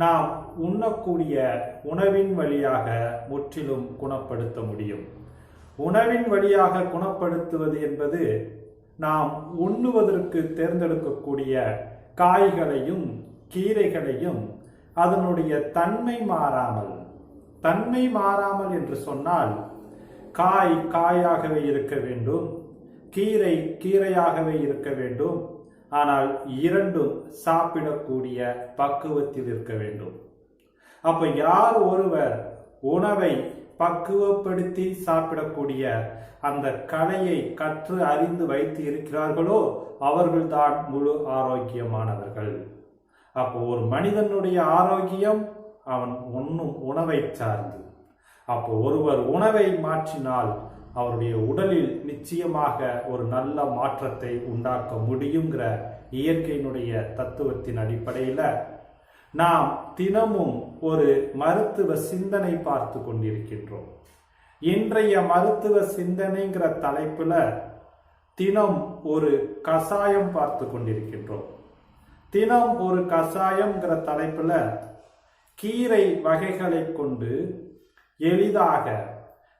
நாம் உண்ணக்கூடிய உணவின் வழியாக முற்றிலும் குணப்படுத்த முடியும். உணவின் வழியாக குணப்படுத்துவது என்பது நாம் உண்ணுவதற்கு தேர்ந்தெடுக்கக்கூடிய காய்களையும் கீரைகளையும் அதனுடைய தன்மை மாறாமல் தன்மை மாறாமல் என்று சொன்னால் காய் காயாகவே இருக்க வேண்டும் கீரை கீரையாகவே இருக்க வேண்டும் ஆனால் இரண்டும் சாப்பிடக்கூடிய பக்குவத்தில் இருக்க வேண்டும். அப்ப யார் ஒருவர் உணவை பக்குவப்படுத்தி சாப்பிடக்கூடிய அந்த கலையை கற்று அறிந்து வைத்து இருக்கிறார்களோ அவர்கள்தான் முழு ஆரோக்கியமானவர்கள். அப்போ ஒரு மனிதனுடைய ஆரோக்கியம் அவன் உண்ணும் உணவை சார்ந்து. அப்போ ஒருவர் உணவை மாற்றினால் அவருடைய உடலில் நிச்சயமாக ஒரு நல்ல மாற்றத்தை உண்டாக்க முடியுங்கிற இயற்கையினுடைய தத்துவத்தின் அடிப்படையில் நாம் தினமும் ஒரு மருத்துவ சிந்தனை பார்த்து கொண்டிருக்கின்றோம். இன்றைய மருத்துவ சிந்தனைங்கிற தலைப்புல தினம் ஒரு கசாயம் பார்த்து கொண்டிருக்கின்றோம். தினம் ஒரு கசாயம்ங்கிற தலைப்புல கீரை வகைகளை கொண்டு எளிதாக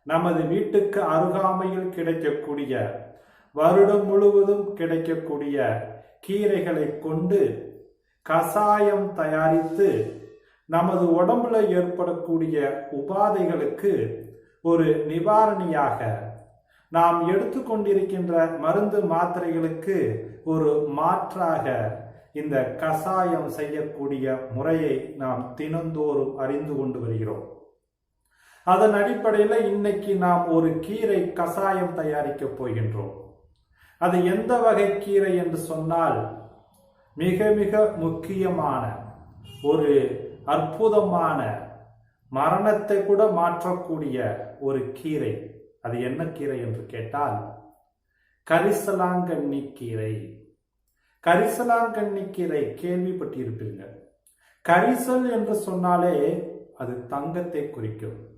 நமது வீட்டுக்கு அருகாமையில் கிடைக்கக்கூடிய வருடம் முழுவதும் கிடைக்கக்கூடிய கீரைகளை கொண்டு கசாயம் தயாரித்து நமது உடம்புல ஏற்படக்கூடிய உபாதைகளுக்கு ஒரு நிவாரணியாக நாம் எடுத்துக்கொண்டிருக்கின்ற மருந்து மாத்திரைகளுக்கு ஒரு மாற்றாக இந்த கசாயம் செய்யக்கூடிய முறையை நாம் தினந்தோறும் அறிந்து கொண்டு வருகிறோம். அதன் அடிப்படையில் இன்னைக்கு நாம் ஒரு கீரை கசாயம் தயாரிக்க போகின்றோம். அது எந்த வகை கீரை என்று சொன்னால் மிக மிக முக்கியமான ஒரு அற்புதமான மரணத்தை கூட மாற்றக்கூடிய ஒரு கீரை. அது என்ன கீரை என்று கேட்டால் கரிசலாங்கண்ணி கீரை. கரிசலாங்கண்ணி கீரை கேள்விப்பட்டிருப்பீர்கள். கரிசல் என்று சொன்னாலே அது தங்கத்தை குறிக்கும்.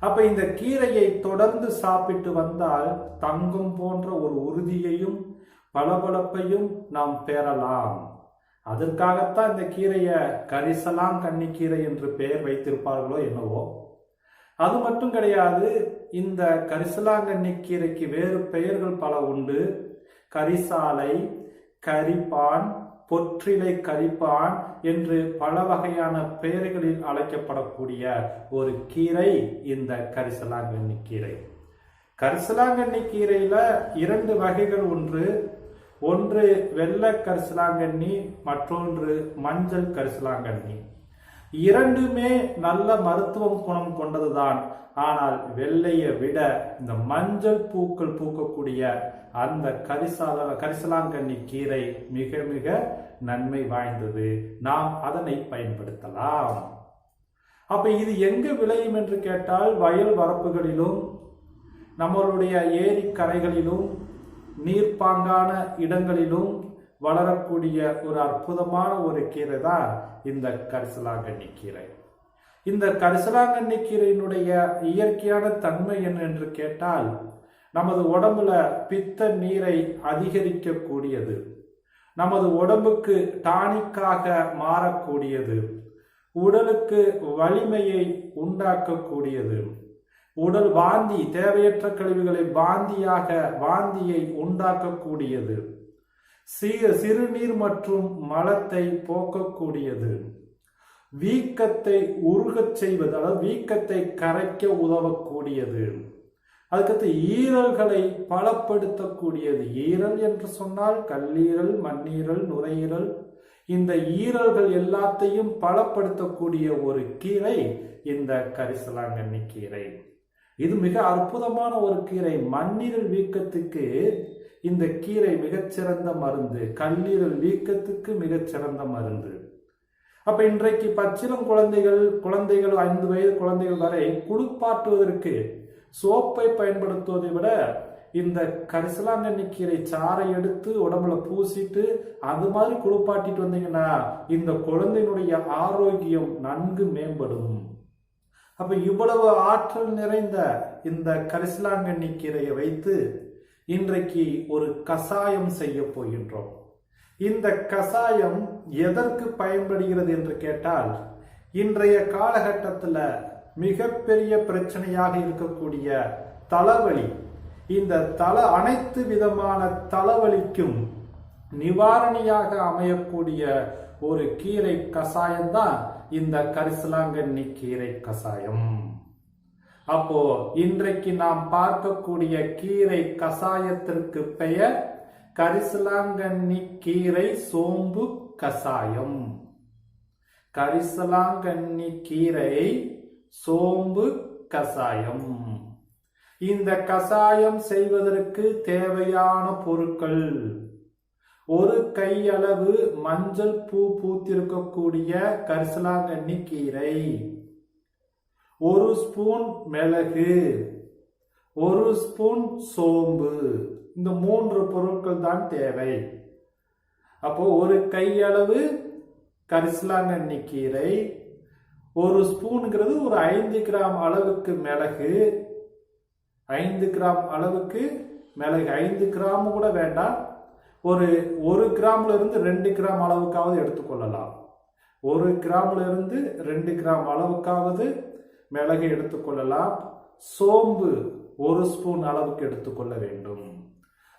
அப்ப இந்த கீரையை தொடர்ந்து சாப்பிட்டு வந்தால் தங்கம் போன்ற ஒரு உறுதியையும் பளபளப்பையும் நாம் பெறலாம். அதற்காகத்தான் இந்த கீரையை கரிசலாம் கன்னிக்கீரை என்று பெயர் வைத்திருப்பார்களோ என்னவோ. அது மட்டும் கிடையாது இந்த கரிசலாங்கண்ணி கீரைக்கு வேறு பெயர்கள் பல உண்டு. கரிசாலை கரிப்பான் பொற்றிலை கரிப்பான் என்று பல வகையான பெயர்களில் அழைக்கப்படக்கூடிய ஒரு கீரை இந்த கரிசலாங்கண்ணி கீரை. கரிசலாங்கண்ணி கீரையில இரண்டு வகைகள் ஒன்று. ஒன்று வெள்ளை கரிசலாங்கண்ணி மற்றொன்று மஞ்சள் கரிசலாங்கண்ணி. இரண்டுமே நல்ல மருத்துவம் குணம் கொண்டதுதான். ஆனால் வெள்ளையை விட இந்த மஞ்சள் பூக்கள் பூக்கக்கூடிய அந்த கரிசால கரிசலாங்கண்ணி கீரை மிக மிக நன்மை வாய்ந்தது. நாம் அதனை பயன்படுத்தலாம். அப்ப இது எங்க விளையும் என்று கேட்டால் வயல் வரப்புகளிலும் நம்மளுடைய ஏரி கரைகளிலும் நீர்ப்பாங்கான இடங்களிலும் வளரக்கூடிய ஒரு அற்புதமான ஒரு கீரை தான் இந்த கரிசலாங்கண்ணி கீரை இந்த கரிசலாங்கண்ணி கீரையினுடைய இயற்கையான தன்மை என்ன என்று கேட்டால் நமது உடம்புல பித்த நீரை அதிகரிக்கக்கூடியது. நமது உடம்புக்கு டானிக்காக மாறக்கூடியது. உடலுக்கு வலிமையை உண்டாக்கக்கூடியது. உடல் வாந்தி தேவையற்ற கழிவுகளை வாந்தியாக வாந்தியை உண்டாக்கக்கூடியது. சிறுநீர் மற்றும் மலத்தை போக்கக்கூடியது. வீக்கத்தை உருகச் செய்வது அதாவது வீக்கத்தை கரைக்க உதவக்கூடியது. அதுக்கடுத்து ஈரல்களை பலப்படுத்தக்கூடியது. ஈரல் என்று சொன்னால் கல்லீரல் மண்ணீரல் நுரையீரல். இந்த ஈரல்கள் எல்லாத்தையும் பலப்படுத்தக்கூடிய ஒரு கீரை இந்த கரிசலாங்கண்ணி கீரை. இது மிக அற்புதமான ஒரு கீரை. மண்ணீரல் வீக்கத்துக்கு இந்த கீரை மிகச்சிறந்த மருந்து கல்லீரல் வீக்கத்துக்கு மிகச்சிறந்த மருந்து. அப்ப இன்றைக்கு பச்சிலம் குழந்தைகள் குழந்தைகள் ஐந்து வயது குழந்தைகள் வரை குளிப்பாட்டுவதற்கு சோப்பை பயன்படுத்துவதை விட இந்த கரிசலாங்கண்ணி கீரை சாறை எடுத்து உடம்புல பூசிட்டு அது மாதிரி குளிப்பாட்டிட்டு வந்தீங்கன்னா இந்த குழந்தையினுடைய ஆரோக்கியம் நன்கு மேம்படும். அப்ப இவ்வளவு ஆற்றல் நிறைந்த இந்த கரிசலாங்கண்ணி கீரையை வைத்து இன்றைக்கு ஒரு கசாயம் செய்ய போகின்றோம். இந்த கசாயம் எதற்கு பயன்படுகிறது என்று கேட்டால் இன்றைய காலகட்டத்தில் மிகப்பெரிய பிரச்சனையாக இருக்கக்கூடிய தலைவலி இந்த தல அனைத்து விதமான தலைவலிக்கும் நிவாரணியாக அமையக்கூடிய ஒரு கீரை கசாயம்தான் இந்த கரிசலாங்கண்ணி கீரை கசாயம் அப்போ இன்றைக்கு நாம் பார்க்கக்கூடிய கீரை கசாயத்திற்கு பெயர் கரிசலாங்கண்ணி கீரை சோம்பு கசாயம். கரிசலாங்கண்ணி கீரை சோம்பு கசாயம். இந்த கசாயம் செய்வதற்கு தேவையான பொருட்கள் ஒரு கையளவு மஞ்சள் பூ பூத்திருக்கக்கூடிய கரிசலாங்கண்ணி கீரை. ஒரு ஸ்பூன் மிளகு ஒரு ஸ்பூன் சோம்பு. இந்த மூன்று பொருட்கள் தான் தேவை. அப்போ ஒரு கையளவு கரிசலாங்கண்ணி கீரை ஒரு ஸ்பூனுங்கிறது ஒரு ஐந்து கிராம் அளவுக்கு மிளகு ஐந்து கிராம் அளவுக்கு மிளகு. ஐந்து கிராம் கூட வேண்டாம். ஒரு ஒரு கிராம்ல இருந்து ரெண்டு கிராம் அளவுக்காவது எடுத்துக்கொள்ளலாம். ஒரு கிராம்ல இருந்து ரெண்டு கிராம் அளவுக்காவது மிளகு எடுத்துக்கொள்ளலாம் சோம்பு ஒரு ஸ்பூன் அளவுக்கு எடுத்துக்கொள்ள வேண்டும்.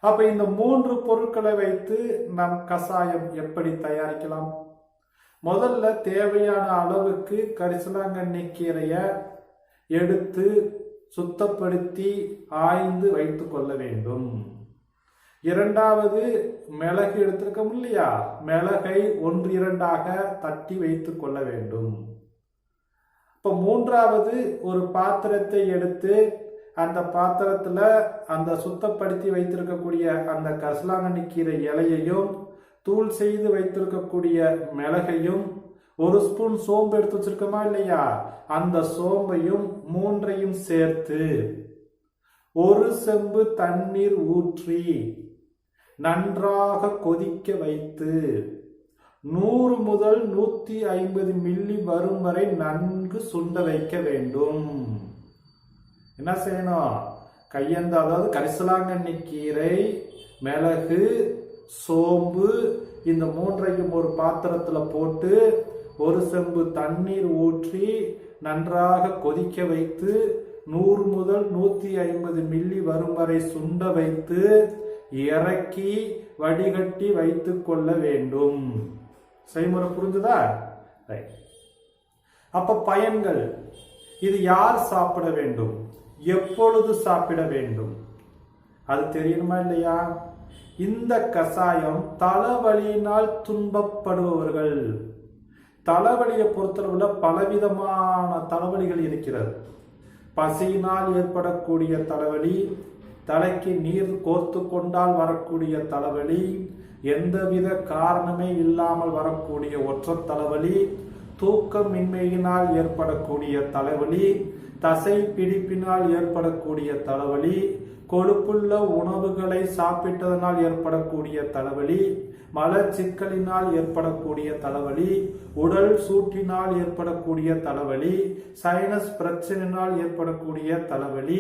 அப்ப இந்த மூன்று பொருட்களை வைத்து நம் கசாயம் எப்படி தயாரிக்கலாம்? முதல்ல தேவையான அளவுக்கு கரிசலாங்கண்ணி கீரையை எடுத்து சுத்தப்படுத்தி ஆய்ந்து வைத்து கொள்ள வேண்டும். இரண்டாவது மிளகு எடுத்திருக்கோம் இல்லையா? மிளகை ஒன்று இரண்டாக தட்டி வைத்து கொள்ள வேண்டும். இப்போ மூன்றாவது ஒரு பாத்திரத்தை எடுத்து அந்த பாத்திரத்தில் அந்த சுத்தப்படுத்தி வைத்திருக்கக்கூடிய அந்த கசலாங்கண்ணி கீரை இலையையும் தூள் செய்து வைத்திருக்கக்கூடிய மிளகையும் ஒரு ஸ்பூன் சோம்பு எடுத்து வச்சிருக்கோமா இல்லையா? அந்த சோம்பையும் மூன்றையும் சேர்த்து ஒரு செம்பு தண்ணீர் ஊற்றி நன்றாக கொதிக்க வைத்து நூறு முதல் நூத்தி ஐம்பது மில்லி வரும் வரை நன்கு சுண்ட வைக்க வேண்டும். என்ன செய்யணும்? கையந்த அதாவது கரிசலாங்கண்ணி கீரை மிளகு சோம்பு இந்த மூன்றையும் ஒரு பாத்திரத்துல போட்டு ஒரு செம்பு தண்ணீர் ஊற்றி நன்றாக கொதிக்க வைத்து நூறு முதல் நூத்தி ஐம்பது மில்லி வரும் வரை சுண்ட வைத்து இறக்கி வடிகட்டி வைத்துக்கொள்ள வேண்டும். செய்முறை புரிஞ்சுதா? அப்ப பயன்கள் இது யார் சாப்பிட வேண்டும்? எப்பொழுது சாப்பிட வேண்டும்? அது தெரியுமா இல்லையா? இந்த கஷாயம் தலைவலியினால் துன்பப்படுபவர்கள். தலைவலியை பொறுத்தளவுல பலவிதமான தலைவலிகள் இருக்கிறது. பசியினால் ஏற்படக்கூடிய தலைவலி தலைக்கு நீர் கோர்த்து கொண்டால் வரக்கூடிய தலைவலி எந்தவித காரணமே இல்லாமல் வரக்கூடிய ஒற்ற தலைவலி தூக்கமின்மையினால் ஏற்படக்கூடிய தலைவலி தசை பிடிப்பினால் ஏற்படக்கூடிய தலைவலி கொழுப்புள்ள உணவுகளை சாப்பிட்டதனால் ஏற்படக்கூடிய தலைவலி மலச்சிக்கலினால் ஏற்படக்கூடிய தலைவலி உடல் சூட்டினால் ஏற்படக்கூடிய தலைவலி சைனஸ் பிரச்சனையினால் ஏற்படக்கூடிய தலைவலி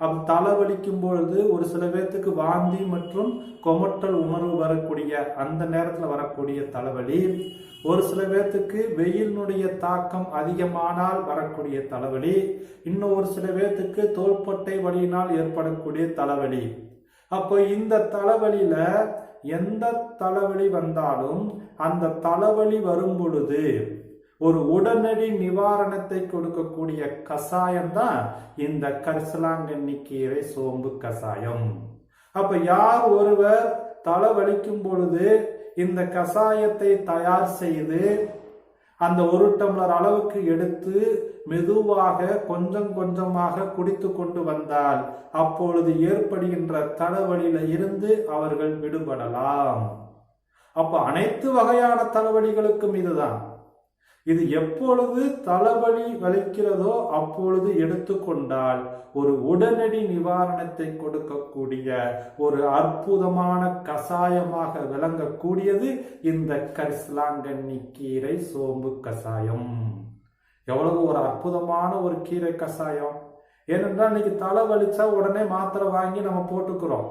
அப்ப தலைவலிக்கும் பொழுது ஒரு சில பேர்த்துக்கு வாந்தி மற்றும் கொமட்டல் உணர்வு வரக்கூடிய அந்த நேரத்தில் வரக்கூடிய தலைவலி. ஒரு சில பேர்த்துக்கு வெயிலினுடைய தாக்கம் அதிகமானால் வரக்கூடிய தலைவலி. இன்னும் ஒரு சில பேர்த்துக்கு தோள்பட்டை வலியினால் ஏற்படக்கூடிய தலைவலி. அப்போ இந்த தலைவலியில எந்த தலைவலி வந்தாலும் அந்த தலைவலி வரும் பொழுது ஒரு உடனடி நிவாரணத்தை கொடுக்கக்கூடிய கசாயம் தான் இந்த கரிசலாங்கண்ணி கீரை சோம்பு கசாயம். அப்ப யார் ஒருவர் தலை வலிக்கும் பொழுது இந்த கசாயத்தை தயார் செய்து அந்த ஒரு டம்ளர் அளவுக்கு எடுத்து மெதுவாக கொஞ்சம் கொஞ்சமாக குடித்து கொண்டு வந்தால் அப்பொழுது ஏற்படுகின்ற தலைவலியில இருந்து அவர்கள் விடுபடலாம். அப்ப அனைத்து வகையான தலைவலிகளுக்கும் இதுதான். இது எப்பொழுது தலைவலி வலிக்கிறதோ அப்பொழுது எடுத்துக்கொண்டால் ஒரு உடனடி நிவாரணத்தை கொடுக்கக்கூடிய ஒரு அற்புதமான கசாயமாக விளங்கக்கூடியது இந்த கரிசலாங்கண்ணி கீரை சோம்பு கசாயம். எவ்வளவு ஒரு அற்புதமான ஒரு கீரை கசாயம். ஏனென்றால் இன்னைக்கு தலை வலிச்சா உடனே மாத்திரை வாங்கி நம்ம போட்டுக்கிறோம்.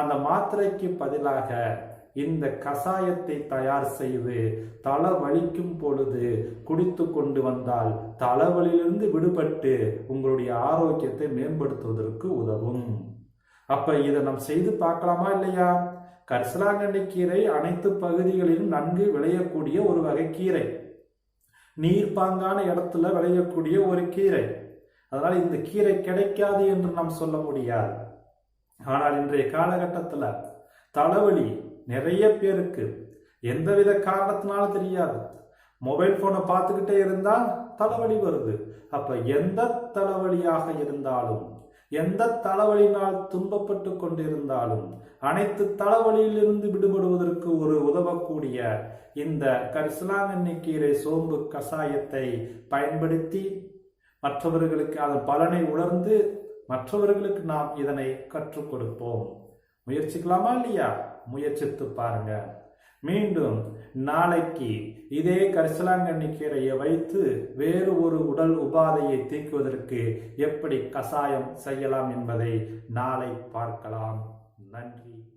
அந்த மாத்திரைக்கு பதிலாக இந்த கசாயத்தை தயார் செய்து தலை வலிக்கும் பொழுது குடித்து கொண்டு வந்தால் தலைவலியிலிருந்து விடுபட்டு உங்களுடைய ஆரோக்கியத்தை மேம்படுத்துவதற்கு உதவும். அப்ப இதை நாம் செய்து பார்க்கலாமா இல்லையா? கரிசலாங்கண்ணி கீரை அனைத்து பகுதிகளிலும் நன்கு விளையக்கூடிய ஒரு வகை கீரை. நீர்ப்பாங்கான இடத்துல விளையக்கூடிய ஒரு கீரை. அதனால இந்த கீரை கிடைக்காது என்று நாம் சொல்ல முடியாது. ஆனால் இன்றைய காலகட்டத்தில் தலைவலி நிறைய பேருக்கு எந்தவித காரணத்தினாலும் தெரியாது. மொபைல் போனை பார்த்துக்கிட்டே இருந்தால் தலைவலி வருது. அப்ப எந்த தலைவலியாக இருந்தாலும் எந்த தலைவலியினால் துன்பப்பட்டு கொண்டிருந்தாலும் அனைத்து தலைவலியிலிருந்து விடுபடுவதற்கு ஒரு உதவக்கூடிய இந்த கரிசலாங்கண்ணி கீரை சோம்பு கசாயத்தை பயன்படுத்தி மற்றவர்களுக்கு அதன் பலனை உணர்ந்து மற்றவர்களுக்கு நாம் இதனை கற்றுக் கொடுப்போம். முயற்சிக்கலாமா இல்லையா? முயற்சித்து பாருங்க. மீண்டும் நாளைக்கு இதே கரிசலாங்கண்ணி கீரையை வைத்து வேறு ஒரு உடல் உபாதையை தீக்குவதற்கு எப்படி கசாயம் செய்யலாம் என்பதை நாளை பார்க்கலாம். நன்றி.